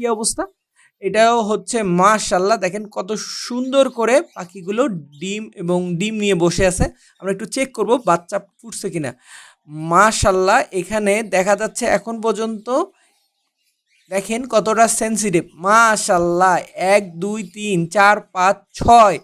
কি অবস্থা? এটাও হচ্ছে মাশাল্লাহ দেখেন কত সুন্দর করে পাখিগুলো ডিম এবং ডিম নিয়ে বসে আছে। আমরা একটু চেক করব বাচ্চা ফুটছে কিনা। মাশাল্লাহ এখানে দেখা যাচ্ছে এখন পর্যন্ত দেখেন কতটা সেন্সিটিভ মাশাল্লাহ এক, দুই, তিন, চার, পাঁচ, ছয়।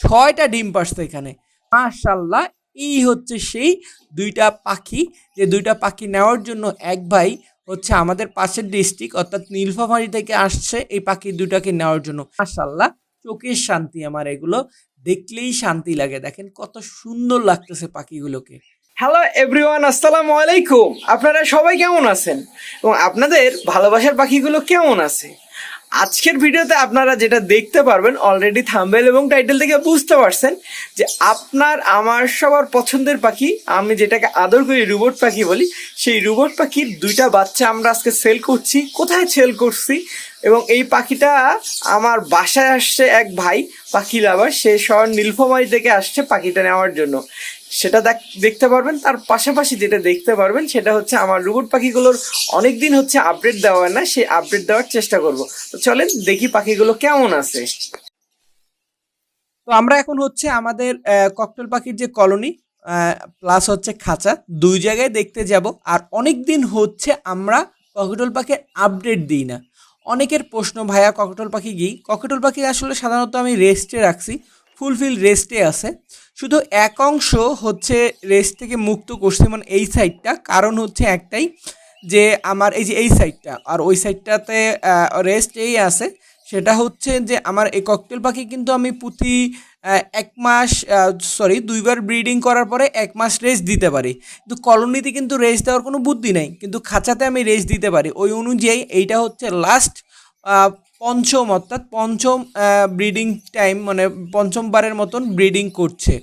ছয়টা ডিম পারছে এখানে। মাশাল্লাহ এই হচ্ছে সেই দুইটা পাখি। যে দুইটা পাখি নেওয়ার জন্য এক ভাই হচ্ছে আমাদের পাশের ডিস্ট্রিক্ট অর্থাৎ নীলফামারি থেকে আসছে এই পাখি দুটাকে নেওয়ার জন্য। মাসাল্লাহ চোখের শান্তি আমার এগুলো, দেখলেই শান্তি লাগে। দেখেন কত সুন্দর লাগতেছে পাখিগুলোকে। হ্যালো এভরিওয়ান আসসালামু আলাইকুম। আপনারা সবাই কেমন আছেন? এবং আপনাদের ভালোবাসার পাখিগুলো কেমন আছে? আজকের ভিডিওতে আপনারা যেটা দেখতে পারবেন অলরেডি থাম্বেল এবং টাইটেল থেকে বুঝতে পারছেন যে আপনার, আমার সবার পছন্দের পাখি, আমি যেটাকে আদর করি রোবট পাখি বলি, সেই রোবট পাখির দুইটা বাচ্চা আমরা আজকে সেল করছি। কোথায় সেল করছি? এবং এই পাখিটা আমার বাসায় আসছে এক ভাই, পাখি লাভার। সে শহর নীলফামারি থেকে আসছে পাখিটা নেওয়ার জন্য। সেটা দেখ- দেখতে পারবেন। তার পাশাপাশি যেটা দেখতে পারবেন, সেটা হচ্ছে আমার রোবট পাখিগুলোর অনেক দিন হচ্ছে আপডেট দেওয়া না, সেই আপডেট দেওয়ার চেষ্টা করব। তো চলেন দেখি পাখিগুলো কেমন আছে। তো আমরা এখন হচ্ছে আমাদের ককটেল পাখির যে কলোনি প্লাস হচ্ছে খাঁচা, দুই জায়গায় দেখতে যাব। আর অনেক দিন হচ্ছে আমরা ককটেল পাখির আপডেট দিই না। অনেকের প্রশ্ন, ভাইয়া, ককটল পাখি গিয়ে ককটল পাখি আসলে সাধারণত আমি রেস্টে রাখছি ফুলফিল রেস্টে আছে। শুধু এক অংশ হচ্ছে রেস্ট থেকে মুক্ত করছি মানে এই সাইডটা কারণ হচ্ছে একটাই যে আমার, এই যে এই সাইডটা আর ওই সাইডটাতে রেস্ট এই আছে। সেটা হচ্ছে যে আমার এই ককটেল পাখি কিন্তু আমি প্রতি এক মাস সরি দুইবার ব্রিডিং করার পরে এক মাস রেস্ট দিতে পারি। কিন্তু কলোনিতে কিন্তু রেস্ট দেওয়ার কোনো বুদ্ধি নেই। কিন্তু খাঁচাতে আমি রেস্ট দিতে পারি। ওই অনুযায়ী এইটা হচ্ছে লাস্ট পঞ্চম, অর্থাৎ পঞ্চম ব্রিডিং টাইম মানে পঞ্চমবারের মতন ব্রিডিং করছে।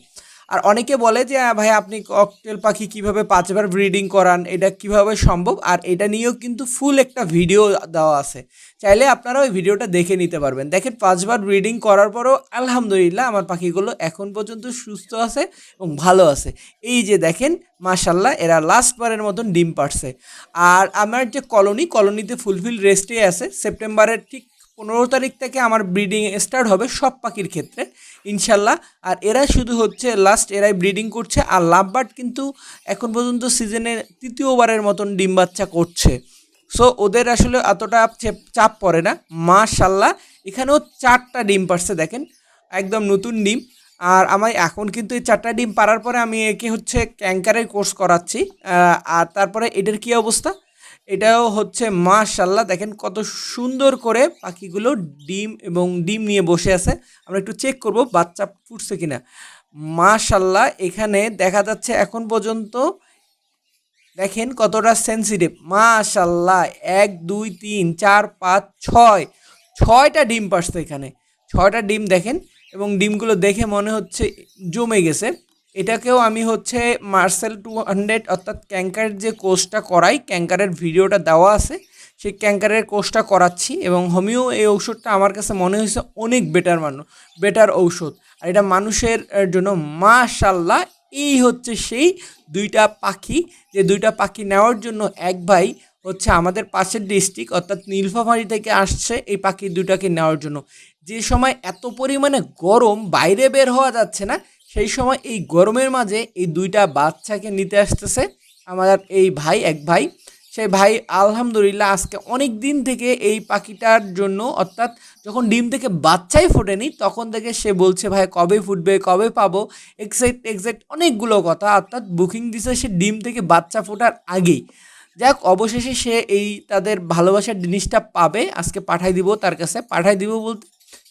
আর অনেকে বলে যে "আহ, ভাই আপনি ককটেল পাখি কীভাবে পাঁচবার ব্রিডিং করান? এটা কীভাবে সম্ভব? আর এটা নিয়েও কিন্তু ফুল একটা ভিডিও দেওয়া আছে। চাইলে আপনারা ওই ভিডিওটা দেখে নিতে পারবেন। দেখেন পাঁচবার ব্রিডিং করার পরও আলহামদুলিল্লাহ আমার পাখিগুলো এখন পর্যন্ত সুস্থ আছে এবং ভালো আছে। এই যে দেখেন মাশাল্লাহ এরা লাস্টবারের মতন ডিম পারছে আর আমার যে কলোনি কলোনিতে ফুলফিল রেস্টে আছে। সেপ্টেম্বরের ঠিক পনেরো তারিখ থেকে আমার ব্রিডিং স্টার্ট হবে সব পাখির ক্ষেত্রে, ইনশাল্লাহ। আর এরা শুধু হচ্ছে লাস্ট এরাই ব্রিডিং করছে। আর লাভ লাভবার্ড কিন্তু এখন পর্যন্ত সিজনে তৃতীয়বারের মতন ডিম বাচ্চা করছে। সো ওদের আসলে এতটা চাপ পড়ে না। মাশাল্লাহ, এখানেও চারটা ডিম পারছে দেখেন, একদম নতুন ডিম। আর আমার এখন কিন্তু এই চারটা ডিম পারার পরে আমি একে হচ্ছে ক্যাঙ্কারের কোর্স করাচ্ছি। আর তারপরে এটার কি অবস্থা? এটাও হচ্ছে মাশাল্লাহ দেখেন কত সুন্দর করে পাখিগুলো ডিম এবং ডিম নিয়ে বসে আছে। আমরা একটু চেক করব বাচ্চা ফুটছে কিনা। মাশাল্লাহ এখানে দেখা যাচ্ছে এখন পর্যন্ত দেখেন কতটা সেন্সিটিভ মাশাল্লাহ এক, দুই, তিন, চার, পাঁচ, ছয়। ছয়টা ডিম পারছে এখানে। ছয়টা ডিম দেখেন এবং ডিমগুলো দেখে মনে হচ্ছে জমে গেছে। এটাকেও আমি হচ্ছে মার্সেল টু হান্ড্রেড অর্থাৎ ক্যাঙ্কার যে কোর্সটা করাই ক্যাঙ্কারের ভিডিওটা দেওয়া আছে, সেই ক্যাঙ্কারের কোর্সটা করাচ্ছি এবং হোমিও এই ঔষধটা আমার কাছে মনে হয়েছে অনেক বেটার মানুষ বেটার ঔষধ। আর এটা মানুষের জন্য মাশাল্লাহ এই হচ্ছে সেই দুইটা পাখি, যে দুইটা পাখি নেওয়ার জন্য এক ভাই হচ্ছে আমাদের পাশের ডিস্ট্রিক্ট অর্থাৎ নীলফামারি থেকে আসছে এই পাখি দুটাকে নেওয়ার জন্য। যে সময় এত পরিমাণে গরম, বাইরে বের হওয়া যাচ্ছে না সেই সময় এই গরমের মাঝে এই দুইটা বাচ্চাকে নিতে আসতেছে আমার এই ভাই, এক ভাই। সেই ভাই, আলহামদুলিল্লাহ, আজকে অনেক দিন থেকে এই পাখিটার জন্য, অর্থাৎ যখন ডিম থেকে বাচ্চাই ফোটেনি, তখন থেকে সে বলছে, ভাই, কবে ফুটবে, কবে পাবো? এক্সাইট এক্সাক্ট অনেকগুলো কথা, অর্থাৎ বুকিং দিছে সে ডিম থেকে বাচ্চা ফোটার আগেই। যাক, অবশেষে সে এই তাদের ভালোবাসার জিনিসটা পাবে। আজকে পাঠাই দিব তার কাছে। পাঠাই দিব বলতে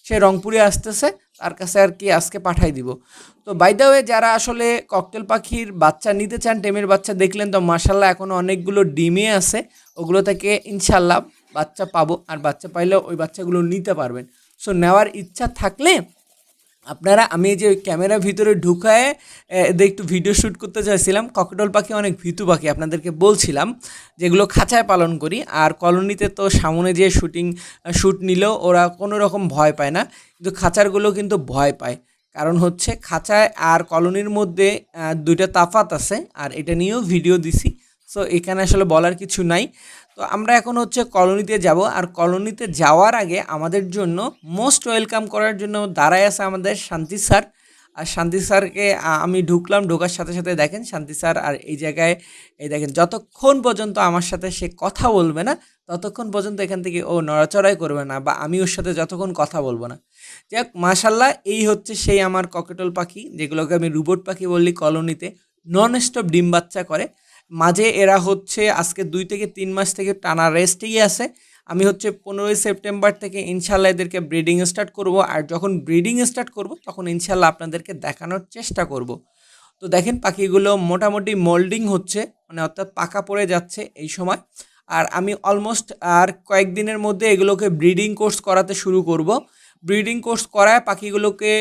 সে রংপুরে আসতেছে, তার কাছে আর কি আজকে পাঠাই দিব। তো বাই দ্য ওয়ে যারা আসলে ককটেল পাখির বাচ্চা নিতে চান টেমের বাচ্চা দেখলেন, তো মাসাল্লাহ এখনও অনেকগুলো ডিমে আছে, ওগুলো থেকে ইনশাল্লাহ বাচ্চা পাবো। আর বাচ্চা পাইলে ওই বাচ্চাগুলো নিতে পারবেন। সো নেওয়ার ইচ্ছা থাকলে আপনারা, আমি যে ক্যামেরার ভিতরে ঢুকায় এদের একটু ভিডিও শ্যুট করতে চাইছিলাম ককটল পাখি অনেক ভীতু পাখি আপনাদেরকে বলছিলাম, যেগুলো খাঁচায় পালন করি, আর কলোনিতে তো সামনে যে শুটিং শ্যুট নিলেও ওরা কোনো রকম ভয় পায় না, কিন্তু খাঁচারগুলো কিন্তু ভয় পায়। কারণ হচ্ছে খাঁচায় আর কলোনির মধ্যে দুইটা তাফাত আছে, আর এটা নিয়েও ভিডিও দিছি সো এখানে আসলে বলার কিছু নাই। তো আমরা এখন হচ্ছে কলোনিতে যাব। আর কলোনিতে যাওয়ার আগে আমাদের জন্য মোস্ট ওয়েলকাম করার জন্য দাঁড়ায় আছে আমাদের শান্তি স্যার। আর শান্তি স্যারকে আমি ঢুকলাম, ঢোকার সাথে সাথে দেখেন শান্তি স্যার আর এই জায়গায়, এই দেখেন যতক্ষণ পর্যন্ত আমার সাথে সে কথা বলবে না, ততক্ষণ পর্যন্ত এখান থেকে ও নড়াচড়াই করবে না বা আমি ওর সাথে যতক্ষণ কথা বলব না। যাক মাশাল্লাহ এই হচ্ছে সেই আমার ককেটল পাখি, যেগুলোকে আমি রুবট পাখি বললি কলোনিতে নন স্টপ ডিম বাচ্চা করে। মাঝে এরা হচ্ছে আজকে দুই থেকে তিন মাস থেকে টানা রেস্টেই আছে। আমি হচ্ছে পনেরোই সেপ্টেম্বর থেকে ইনশাল্লাহ এদেরকে ব্রিডিং স্টার্ট করব। আর যখন ব্রিডিং স্টার্ট করব, তখন ইনশাল্লাহ আপনাদেরকে দেখানোর চেষ্টা করব। তো দেখেন পাখিগুলো মোটামুটি মোল্ডিং হচ্ছে মানে অর্থাৎ পাকা পড়ে যাচ্ছে এই সময়। আর আমি অলমোস্ট আর কয়েকদিনের মধ্যে এগুলোকে ব্রিডিং কোর্স করাতে শুরু করব। ব্রিডিং কোর্স করায় পাখিগুলোকে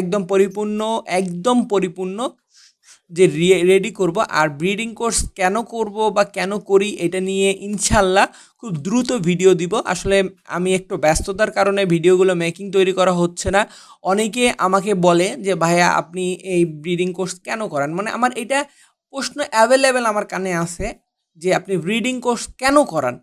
একদম পরিপূর্ণ একদম পরিপূর্ণ যে রেডি করব আর ব্রিডিং কোর্স কেন করব বা কেন করি এটা নিয়ে ইনশাল্লাহ খুব দ্রুত ভিডিও দিব। আসলে আমি একটু ব্যস্ততার কারণে ভিডিওগুলো মেকিং তৈরি করা হচ্ছে না। অনেকে আমাকে বলে যে, ভাইয়া, আপনি এই ব্রিডিং কোর্স কেন করান? মানে আমার এটা প্রশ্ন অ্যাভেলেবেল আমার কানে আছে যে, আপনি ব্রিডিং কোর্স কেন করান?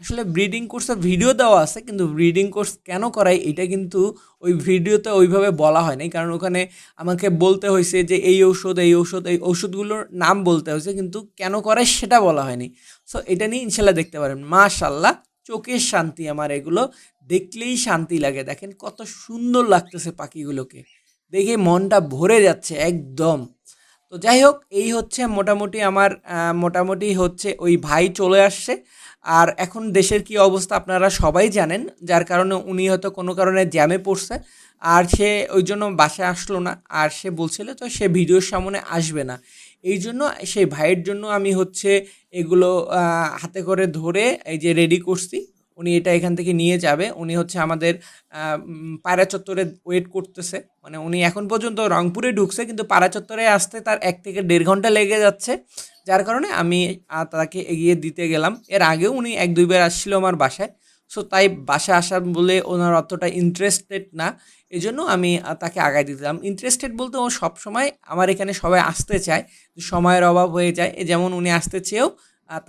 আসলে ব্রিডিং কোর্সের ভিডিও দেওয়া আছে, কিন্তু ব্রিডিং কোর্স কেন করাই এটা কিন্তু ওই ভিডিওতে ওইভাবে বলা হয় নাই কারণ ওখানে আমাকে বলতে হয়েছে যে, এই ঔষধ এই ঔষধ, এই ঔষধগুলোর নাম বলতে হয়েছে, কিন্তু কেন করায় সেটা বলা হয়নি। সো এটা নিয়ে ইনশাল্লাহ দেখতে পারেন। মাশাল্লাহ চোখের শান্তি আমার এগুলো। দেখলেই শান্তি লাগে। দেখেন কত সুন্দর লাগতেছে পাখিগুলোকে। দেখে মনটা ভরে যাচ্ছে একদম। তো যাই হোক এই হচ্ছে মোটামুটি আমার মোটামুটি হচ্ছে ওই ভাই চলে আসছে। আর এখন দেশের কি অবস্থা আপনারা সবাই জানেন, যার কারণে উনি হয়তো কোনো কারণে জ্যামে পড়ছে। আর সে ওই জন্য বাসায় আসলো না। আর সে বলছিল তো সে ভিডিওর সামনে আসবে না। এই জন্য সেই ভাইয়ের জন্য আমি হচ্ছে এগুলো হাতে করে ধরে এই যে রেডি করছি। উনি এটা এখান থেকে নিয়ে যাবে। উনি হচ্ছে আমাদের পায়রা চত্বরে ওয়েট করতেছে। মানে উনি এখন পর্যন্ত রংপুরে ঢুকছে, কিন্তু পায়রা চত্বরে আসতে তার এক থেকে দেড় ঘণ্টা লেগে যাচ্ছে। যার কারণে আমি তাকে এগিয়ে দিতে গেলাম। এর আগেও উনি এক দুইবার আসছিল আমার বাসায়। সো তাই বাসায় আসা বলে ওনার অতটা ইন্টারেস্টেড না। এই জন্য আমি তাকে আগায় দিতাম ইন্টারেস্টেড বলতে ও সবসময় আমার এখানে সবাই আসতে চায়। সময়ের অভাব হয়ে যায়। যেমন উনি আসতে চেয়েও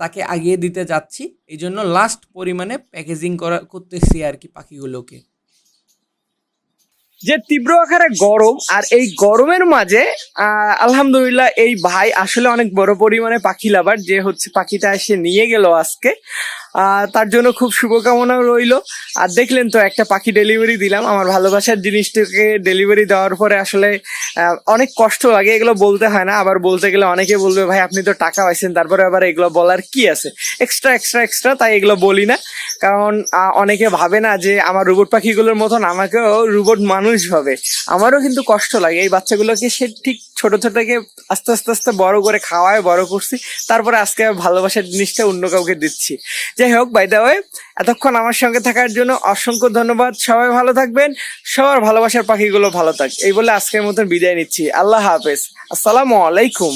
তাকে আগিয়ে দিতে যাচ্ছি। এই জন্য লাস্ট পরিমাণে প্যাকেজিং করা করতেছি আর কি পাখিগুলোকে। যে তীব্র আকারে গরম আর এই গরমের মাঝে আলহামদুলিল্লাহ এই ভাই আসলে অনেক বড় পরিমাণে পাখি লাভার যে হচ্ছে পাখিটা এসে নিয়ে গেল আজকে। তার জন্য খুব শুভকামনা রইল। আর দেখলেন তো, একটা পাখি ডেলিভারি দিলাম। আমার ভালোবাসার জিনিসটাকে ডেলিভারি দেওয়ার পরে আসলে অনেক কষ্ট লাগে। এগুলো বলতে হয় না। আবার বলতে গেলে অনেকে বলবে, ভাই, আপনি তো টাকা পাইছেন। তারপরে আবার এগুলো বলার কি আছে? এক্সট্রা এক্সট্রা এক্সট্রা তাই এগুলো বলি না। কারণ অনেকে ভাবে না যে আমার রোবট পাখিগুলোর মতন আমাকেও রোবট মানুষ ভাবে। আমারও কিন্তু কষ্ট লাগে। এই বাচ্চাগুলোকে সে ঠিক ছোট ছোট থেকে আস্তে আস্তে আস্তে বড় করে খাওয়ায়, বড় করছি। তারপরে আজকে ভালোবাসার জিনিসটা অন্য কাউকে দিচ্ছি। যাই হোক বাই দা ওয়ে এতক্ষণ আমার সঙ্গে থাকার জন্য অসংখ্য ধন্যবাদ। সবাই ভালো থাকবেন। সবার ভালোবাসার পাখিগুলো ভালো থাক। এই বলে আজকের মতন বিদায় নিচ্ছি। আল্লাহ হাফেজ। আসসালামু আলাইকুম।